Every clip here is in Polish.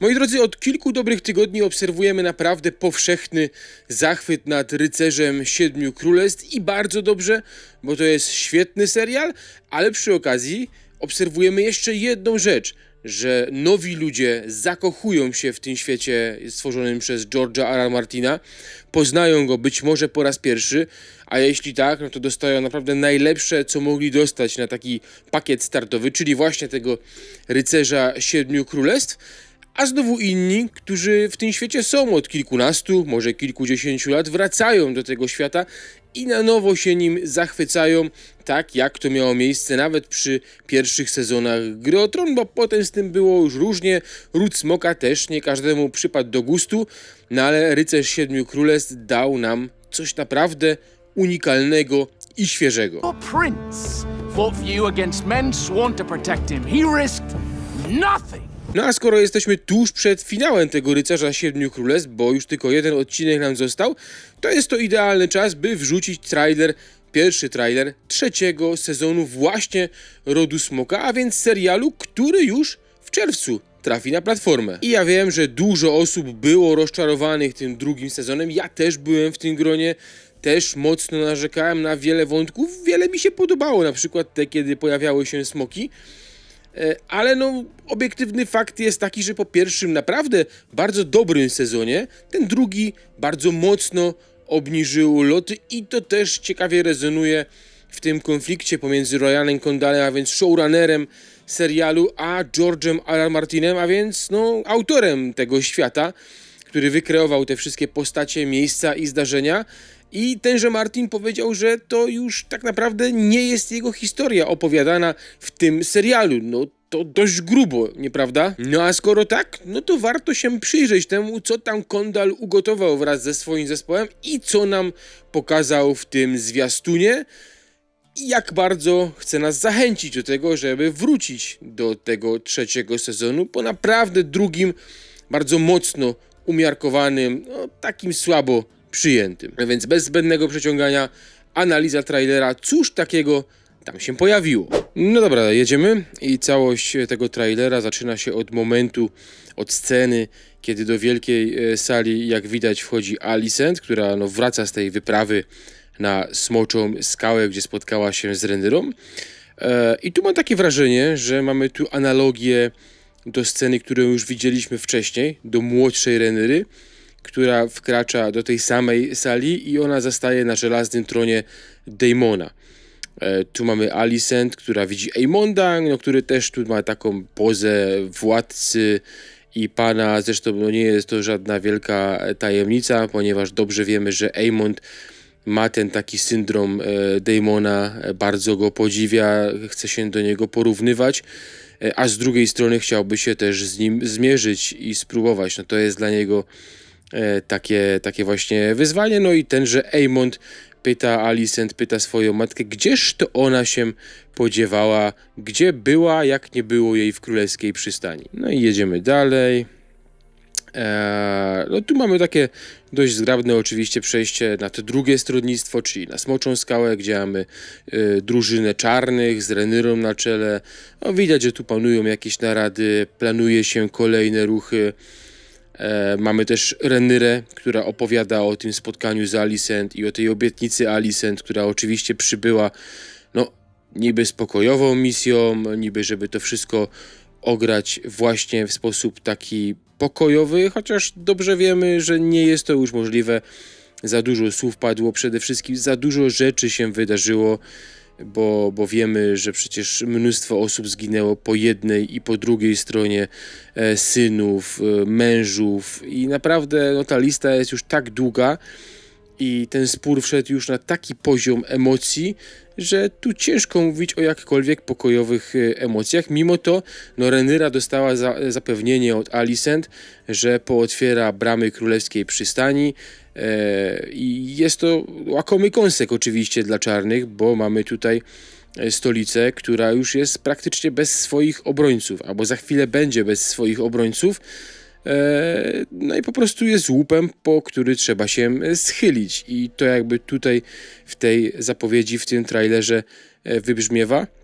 Moi drodzy, od kilku dobrych tygodni obserwujemy naprawdę powszechny zachwyt nad rycerzem Siedmiu Królestw i bardzo dobrze, bo to jest świetny serial, ale przy okazji obserwujemy jeszcze jedną rzecz, że nowi ludzie zakochują się w tym świecie stworzonym przez George'a R. R. Martina, poznają go być może po raz pierwszy, a jeśli tak, no to dostają naprawdę najlepsze, co mogli dostać na taki pakiet startowy, czyli właśnie tego rycerza Siedmiu Królestw a znowu inni, którzy w tym świecie są od kilkunastu, może kilkudziesięciu lat, wracają do tego świata i na nowo się nim zachwycają, tak jak to miało miejsce nawet przy pierwszych sezonach Gry o Tron, bo potem z tym było już różnie, Ród Smoka też nie każdemu przypadł do gustu, no ale Rycerz Siedmiu Królestw dał nam coś naprawdę unikalnego i świeżego. Prince fought for you against men sworn to protect him. He risked nothing. No a skoro jesteśmy tuż przed finałem tego Rycerza Siedmiu Królestw, bo już tylko jeden odcinek nam został, to jest to idealny czas, by wrzucić trailer, pierwszy trailer trzeciego sezonu właśnie Rodu Smoka, a więc serialu, który już w czerwcu trafi na platformę. I ja wiem, że dużo osób było rozczarowanych tym drugim sezonem, ja też byłem w tym gronie, też mocno narzekałem na wiele wątków, wiele mi się podobało, na przykład te, kiedy pojawiały się smoki, Ale no, obiektywny fakt jest taki, że po pierwszym naprawdę bardzo dobrym sezonie, ten drugi bardzo mocno obniżył loty i to też ciekawie rezonuje w tym konflikcie pomiędzy Ryanem Condalem, a więc showrunnerem serialu, a George'em. R. Martinem, a więc no, autorem tego świata, który wykreował te wszystkie postacie, miejsca i zdarzenia. I tenże Martin powiedział, że to już tak naprawdę nie jest jego historia opowiadana w tym serialu. No to dość grubo, nieprawda? No a skoro tak, no to warto się przyjrzeć temu, co tam Kondal ugotował wraz ze swoim zespołem i co nam pokazał w tym zwiastunie. I jak bardzo chce nas zachęcić do tego, żeby wrócić do tego trzeciego sezonu, po naprawdę drugim, bardzo mocno umiarkowanym, no takim słabo przyjętym. Więc bez zbędnego przeciągania, analiza trailera, cóż takiego tam się pojawiło. No dobra, jedziemy i całość tego trailera zaczyna się od momentu, od sceny, kiedy do wielkiej e, sali, jak widać, wchodzi Alicent, która no, wraca z tej wyprawy na Smoczą Skałę, gdzie spotkała się z Renyrą. E, I tu mam takie wrażenie, że mamy tu analogię do sceny, którą już widzieliśmy wcześniej, do młodszej Renyry, która wkracza do tej samej sali i ona zastaje na żelaznym tronie Daemona. E, tu mamy Alicent, która widzi Aemonda, no, który też tu ma taką pozę władcy i pana. Zresztą no, nie jest to żadna wielka tajemnica, ponieważ dobrze wiemy, że Aemond ma ten taki syndrom e, Daemona, e, bardzo go podziwia, chce się do niego porównywać, a z drugiej strony chciałby się też z nim zmierzyć i spróbować. No to jest dla niego takie, takie właśnie wyzwanie. No i tenże Aemond pyta Alicent, pyta swoją matkę, gdzież to ona się podziewała, gdzie była, jak nie było jej w królewskiej przystani. No i jedziemy dalej. Eee, no tu mamy takie dość zgrabne oczywiście przejście na to drugie stronnictwo, czyli na Smoczą Skałę, gdzie mamy e, drużynę czarnych z Renyrą na czele. No, widać, że tu panują jakieś narady, planuje się kolejne ruchy. E, mamy też Renyrę, która opowiada o tym spotkaniu z Alicent i o tej obietnicy Alicent, która oczywiście przybyła no, niby spokojową misją, niby żeby to wszystko ograć właśnie w sposób taki pokojowy, chociaż dobrze wiemy, że nie jest to już możliwe. Za dużo słów padło, przede wszystkim za dużo rzeczy się wydarzyło, bo, bo wiemy, że przecież mnóstwo osób zginęło po jednej i po drugiej stronie e, synów, e, mężów i naprawdę no, ta lista jest już tak długa, i ten spór wszedł już na taki poziom emocji, że tu ciężko mówić o jakkolwiek pokojowych e, emocjach. Mimo to no, Renyra dostała za, zapewnienie od Alicent, że pootwiera bramy królewskiej przystani. E, I jest to łakomy kąsek oczywiście dla czarnych, bo mamy tutaj e, stolicę, która już jest praktycznie bez swoich obrońców, albo za chwilę będzie bez swoich obrońców. E, No i po prostu jest łupem, po który trzeba się schylić. I to jakby tutaj w tej zapowiedzi, w tym trailerze wybrzmiewa.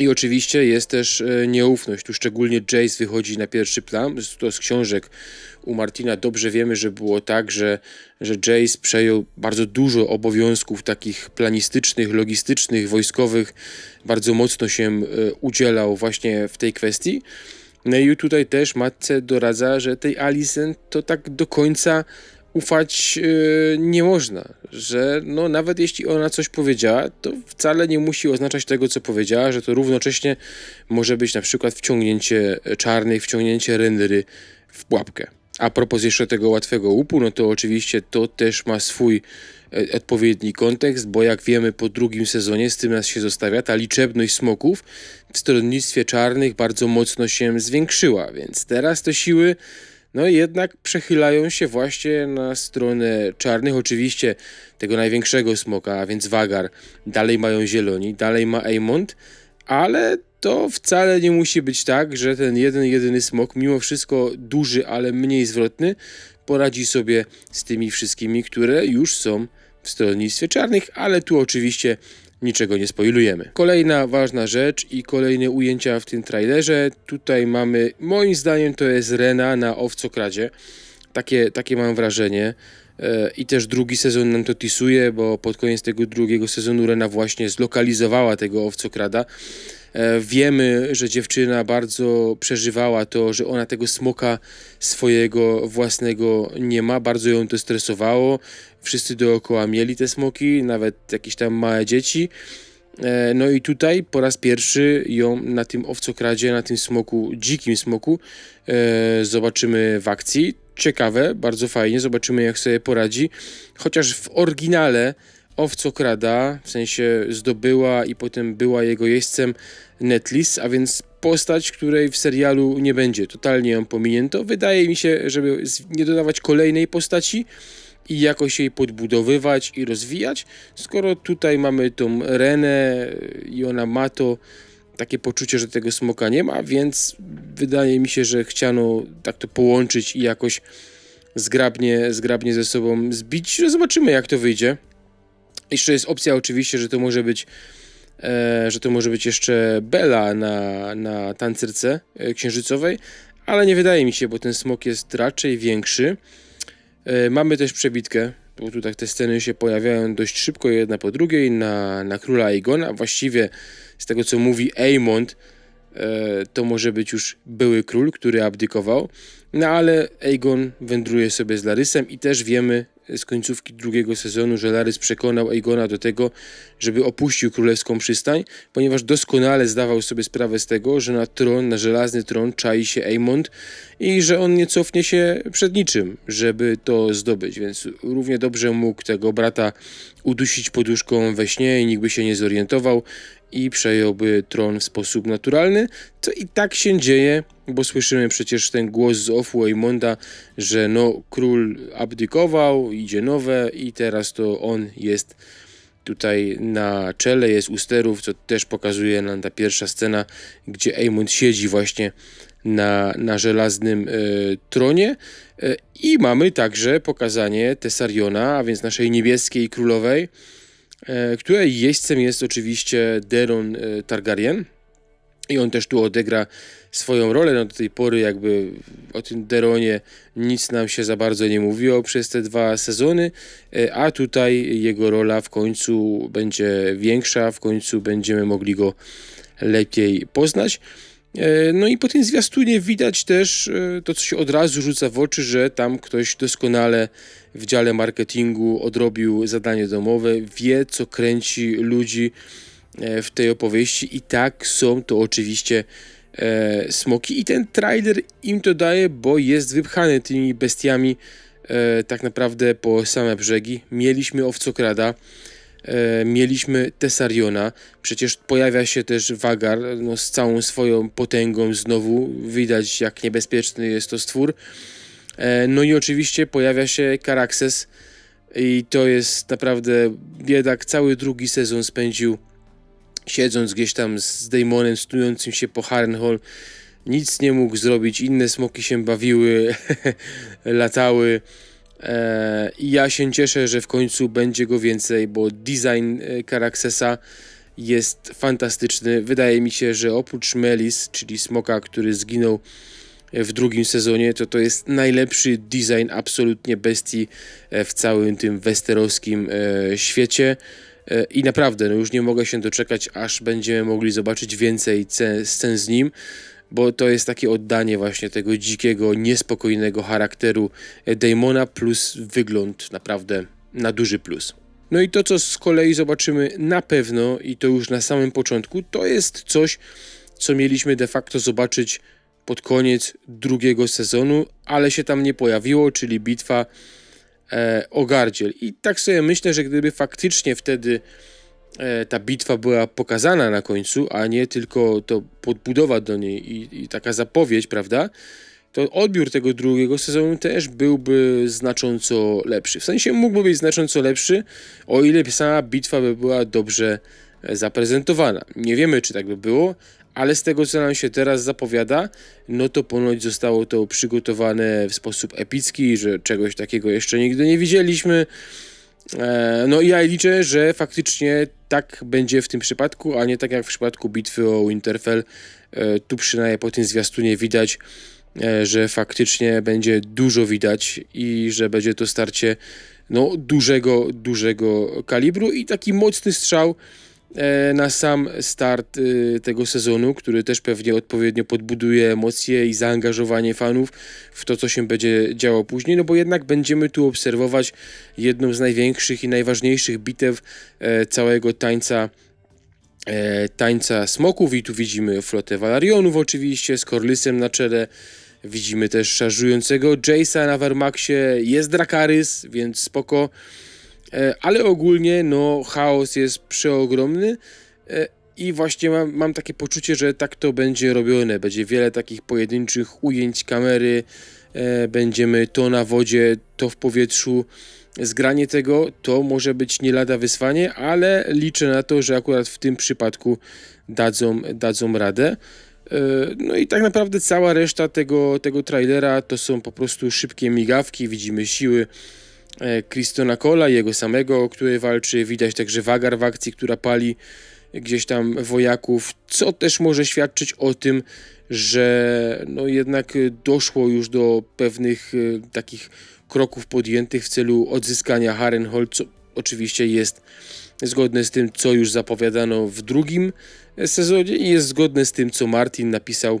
I oczywiście jest też e, nieufność. Tu szczególnie Jace wychodzi na pierwszy plan. To z książek u Martina dobrze wiemy, że było tak, że, że Jace przejął bardzo dużo obowiązków takich planistycznych, logistycznych, wojskowych. Bardzo mocno się e, udzielał właśnie w tej kwestii. No i tutaj też matce doradza, że tej Alicent to tak do końca ufać e, nie można, że no nawet jeśli ona coś powiedziała, to wcale nie musi oznaczać tego, co powiedziała, że to równocześnie może być na przykład wciągnięcie czarnych, wciągnięcie rendery w pułapkę. A propos jeszcze tego łatwego łupu, no to oczywiście to też ma swój e, odpowiedni kontekst, bo jak wiemy po drugim sezonie, z tym nas się zostawia, ta liczebność smoków w stronnictwie czarnych bardzo mocno się zwiększyła, więc teraz te siły no jednak przechylają się właśnie na stronę czarnych. Oczywiście tego największego smoka, a więc Wagar, dalej mają zieloni, dalej ma Aemond, ale to wcale nie musi być tak, że ten jeden, jedyny smok, mimo wszystko duży, ale mniej zwrotny, poradzi sobie z tymi wszystkimi, które już są w stronnictwie czarnych, ale tu oczywiście niczego nie spoilujemy. Kolejna ważna rzecz i kolejne ujęcia w tym trailerze. Tutaj mamy, moim zdaniem, to jest Rena na owcokradzie. Takie, takie mam wrażenie. E, I też drugi sezon nam to tisuje, bo pod koniec tego drugiego sezonu Rena właśnie zlokalizowała tego owcokrada. E, Wiemy, że dziewczyna bardzo przeżywała to, że ona tego smoka swojego własnego nie ma. Bardzo ją to stresowało. Wszyscy dookoła mieli te smoki, nawet jakieś tam małe dzieci. E, No i tutaj po raz pierwszy ją na tym owcokradzie, na tym smoku, dzikim smoku e, zobaczymy w akcji. Ciekawe, bardzo fajnie, zobaczymy jak sobie poradzi. Chociaż w oryginale owcokrada, w sensie zdobyła i potem była jego jeźdźcem Netlis, a więc postać, której w serialu nie będzie. Totalnie ją pominięto. Wydaje mi się, żeby nie dodawać kolejnej postaci, i jakoś jej podbudowywać i rozwijać, skoro tutaj mamy tą Renę i ona ma to takie poczucie, że tego smoka nie ma, więc wydaje mi się, że chciano tak to połączyć i jakoś zgrabnie, zgrabnie ze sobą zbić. No zobaczymy jak to wyjdzie. Jeszcze jest opcja oczywiście, że to może być e, że to może być jeszcze Bella na, na tancerce e, księżycowej, ale nie wydaje mi się, bo ten smok jest raczej większy. E, Mamy też przebitkę, bo tu tak te sceny się pojawiają dość szybko, jedna po drugiej, na, na króla Aegona. Właściwie z tego, co mówi Aemond, to może być już były król, który abdykował. No ale Aegon wędruje sobie z Larysem i też wiemy z końcówki drugiego sezonu, że Larys przekonał Aegona do tego, żeby opuścił królewską przystań, ponieważ doskonale zdawał sobie sprawę z tego, że na tron, na żelazny tron czai się Aemond i że on nie cofnie się przed niczym, żeby to zdobyć, więc równie dobrze mógł tego brata udusić poduszką we śnie i nikt by się nie zorientował i przejąłby tron w sposób naturalny, co i tak się dzieje, bo słyszymy przecież ten głos z Aemonda, że no król abdykował, idzie nowe i teraz to on jest tutaj na czele, jest u sterów, co też pokazuje nam ta pierwsza scena, gdzie Aemond siedzi właśnie na, na żelaznym e, tronie e, i mamy także pokazanie Tesariona, a więc naszej niebieskiej królowej, której jeźdźcem jest oczywiście Deron e, Targaryen. I on też tu odegra swoją rolę. No do tej pory jakby o tym Deronie nic nam się za bardzo nie mówiło przez te dwa sezony, e, a tutaj jego rola w końcu będzie większa, w końcu będziemy mogli go lepiej poznać. E, No i po tym zwiastunie widać też e, to, co się od razu rzuca w oczy, że tam ktoś doskonale w dziale marketingu odrobił zadanie domowe, wie co kręci ludzi e, w tej opowieści i tak są to oczywiście smoki i ten trailer im to daje, bo jest wypchany tymi bestiami tak naprawdę po same brzegi. Mieliśmy owcokrada, mieliśmy Tesariona, przecież pojawia się też Wagar no, z całą swoją potęgą. Znowu, widać jak niebezpieczny jest to stwór. E, no i oczywiście pojawia się Karaxes. I to jest naprawdę biedak, cały drugi sezon spędził siedząc gdzieś tam z Daemonem snującym się po Harrenhal, nic nie mógł zrobić, inne smoki się bawiły, latały. E, I ja się cieszę, że w końcu będzie go więcej, bo design e, Karaxesa jest fantastyczny. Wydaje mi się, że oprócz Melis, czyli smoka, który zginął w drugim sezonie, to to jest najlepszy design absolutnie bestii e, w całym tym westerowskim e, świecie. E, I naprawdę, no już nie mogę się doczekać, aż będziemy mogli zobaczyć więcej ce- scen z nim, bo to jest takie oddanie właśnie tego dzikiego, niespokojnego charakteru e, Damona plus wygląd naprawdę na duży plus. No i to, co z kolei zobaczymy na pewno, i to już na samym początku, to jest coś, co mieliśmy de facto zobaczyć pod koniec drugiego sezonu, ale się tam nie pojawiło, czyli bitwa e, o Gardziel. I tak sobie myślę, że gdyby faktycznie wtedy ta bitwa była pokazana na końcu, a nie tylko to podbudowa do niej i, i taka zapowiedź, prawda? To odbiór tego drugiego sezonu też byłby znacząco lepszy. W sensie mógłby być znacząco lepszy, o ile sama bitwa by była dobrze e, zaprezentowana. Nie wiemy, czy tak by było, ale z tego, co nam się teraz zapowiada, no to ponoć zostało to przygotowane w sposób epicki, że czegoś takiego jeszcze nigdy nie widzieliśmy. E, No i ja liczę, że faktycznie tak będzie w tym przypadku, a nie tak jak w przypadku bitwy o Winterfell. E, Tu przynajmniej po tym zwiastunie widać, e, że faktycznie będzie dużo widać i że będzie to starcie no, dużego, dużego kalibru i taki mocny strzał na sam start e, tego sezonu, który też pewnie odpowiednio podbuduje emocje i zaangażowanie fanów w to, co się będzie działo później, no bo jednak będziemy tu obserwować jedną z największych i najważniejszych bitew e, całego tańca e, tańca smoków i tu widzimy flotę Walarionów oczywiście z Corlysem na czele. Widzimy też szarżującego Jace'a na Wehrmachcie, jest Dracarys, więc spoko. E, ale ogólnie no chaos jest przeogromny e, i właśnie mam, mam takie poczucie, że tak to będzie robione. Będzie wiele takich pojedynczych ujęć kamery, e, będziemy to na wodzie, to w powietrzu. Zgranie tego to może być nie lada wyzwanie, ale liczę na to, że akurat w tym przypadku dadzą, dadzą radę. No i tak naprawdę cała reszta tego, tego trailera to są po prostu szybkie migawki, widzimy siły Kristona Cola, jego samego, który walczy, widać także Wagar w akcji, która pali gdzieś tam wojaków, co też może świadczyć o tym, że no jednak e, doszło już do pewnych e, takich kroków podjętych w celu odzyskania Harrenhal, co oczywiście jest zgodne z tym, co już zapowiadano w drugim e, sezonie i jest zgodne z tym, co Martin napisał e,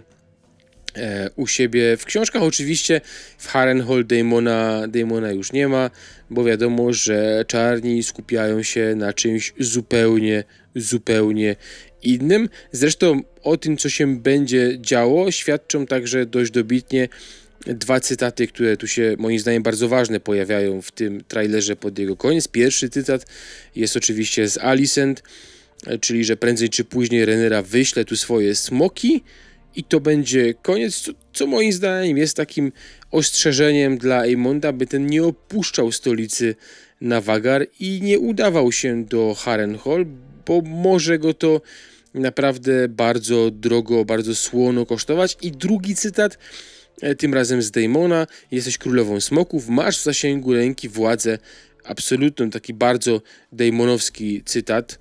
u siebie w książkach. Oczywiście w Harrenhal Damona, Damona już nie ma, bo wiadomo, że czarni skupiają się na czymś zupełnie, zupełnie innym. Zresztą o tym, co się będzie działo, świadczą także dość dobitnie dwa cytaty, które tu się moim zdaniem bardzo ważne pojawiają w tym trailerze pod jego koniec. Pierwszy cytat jest oczywiście z Alicent, e, czyli że prędzej czy później Renera wyśle tu swoje smoki i to będzie koniec, co, co moim zdaniem jest takim ostrzeżeniem dla Aemonda, by ten nie opuszczał stolicy na Wagar i nie udawał się do Harrenhal, bo może go to naprawdę bardzo drogo, bardzo słono kosztować. I drugi cytat, e, tym razem z Damona, jesteś królową smoków, masz w zasięgu ręki władzę absolutną, taki bardzo Damonowski cytat.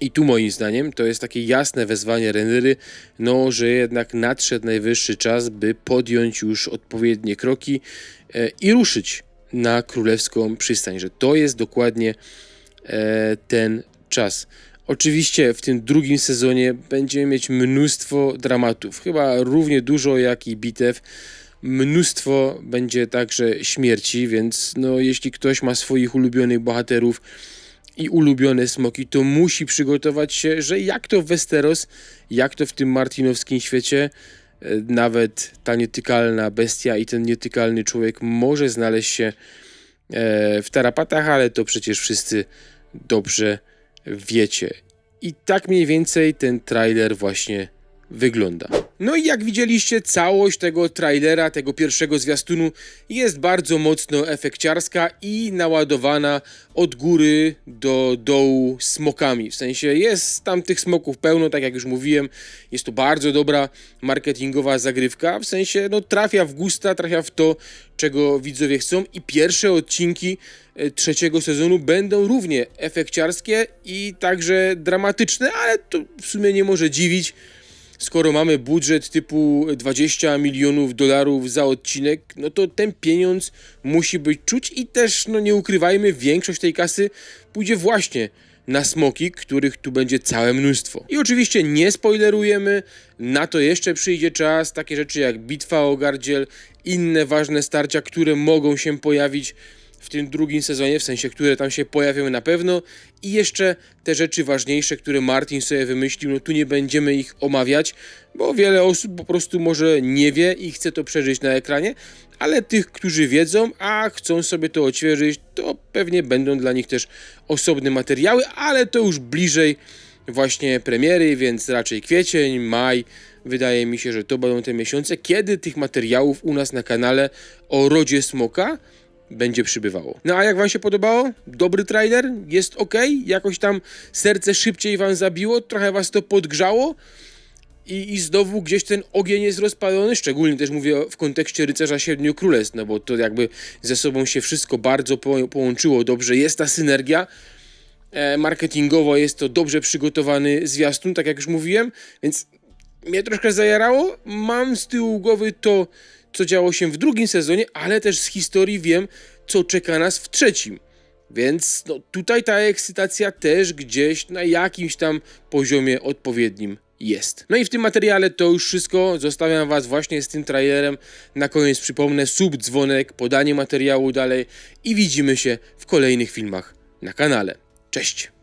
I tu moim zdaniem to jest takie jasne wezwanie Renery, no, że jednak nadszedł najwyższy czas, by podjąć już odpowiednie kroki e, i ruszyć na królewską przystań, że to jest dokładnie e, ten czas. Oczywiście w tym drugim sezonie będziemy mieć mnóstwo dramatów, chyba równie dużo jak i bitew. Mnóstwo będzie także śmierci, więc no, jeśli ktoś ma swoich ulubionych bohaterów, i ulubione smoki, to musi przygotować się, że jak to w Westeros, jak to w tym martinowskim świecie, e, nawet ta nietykalna bestia i ten nietykalny człowiek może znaleźć się e, w tarapatach, ale to przecież wszyscy dobrze wiecie. I tak mniej więcej ten trailer właśnie wygląda. No i jak widzieliście, całość tego trailera, tego pierwszego zwiastunu jest bardzo mocno efekciarska i naładowana od góry do dołu smokami. W sensie jest tam tych smoków pełno, tak jak już mówiłem. Jest to bardzo dobra marketingowa zagrywka. W sensie no, trafia w gusta, trafia w to, czego widzowie chcą. I pierwsze odcinki e, trzeciego sezonu będą równie efekciarskie i także dramatyczne, ale to w sumie nie może dziwić skoro mamy budżet typu 20 milionów dolarów za odcinek, no to ten pieniądz musi być czuć i też, no nie ukrywajmy, większość tej kasy pójdzie właśnie na smoki, których tu będzie całe mnóstwo. I oczywiście nie spoilerujemy, na to jeszcze przyjdzie czas, takie rzeczy jak bitwa o gardziel, inne ważne starcia, które mogą się pojawić w tym drugim sezonie, w sensie, które tam się pojawią na pewno i jeszcze te rzeczy ważniejsze, które Martin sobie wymyślił, no tu nie będziemy ich omawiać, bo wiele osób po prostu może nie wie i chce to przeżyć na ekranie, ale tych, którzy wiedzą, a chcą sobie to odświeżyć, to pewnie będą dla nich też osobne materiały, ale to już bliżej właśnie premiery, więc raczej kwiecień, maj. Wydaje mi się, że to będą te miesiące, kiedy tych materiałów u nas na kanale o rodzie smoka będzie przybywało. No a jak wam się podobało? Dobry trailer? Jest ok? Jakoś tam serce szybciej wam zabiło? Trochę was to podgrzało? I, I znowu gdzieś ten ogień jest rozpalony, szczególnie też mówię w kontekście Rycerza Siedmiu Królestw, no bo to jakby ze sobą się wszystko bardzo po, połączyło dobrze, jest ta synergia, e, marketingowo jest to dobrze przygotowany zwiastun, tak jak już mówiłem, więc mnie troszkę zajarało. Mam z tyłu głowy to, co działo się w drugim sezonie, ale też z historii wiem, co czeka nas w trzecim. Więc no, tutaj ta ekscytacja też gdzieś na jakimś tam poziomie odpowiednim jest. No i w tym materiale to już wszystko. Zostawiam Was właśnie z tym trailerem. Na koniec przypomnę sub, dzwonek, podanie materiału dalej i widzimy się w kolejnych filmach na kanale. Cześć!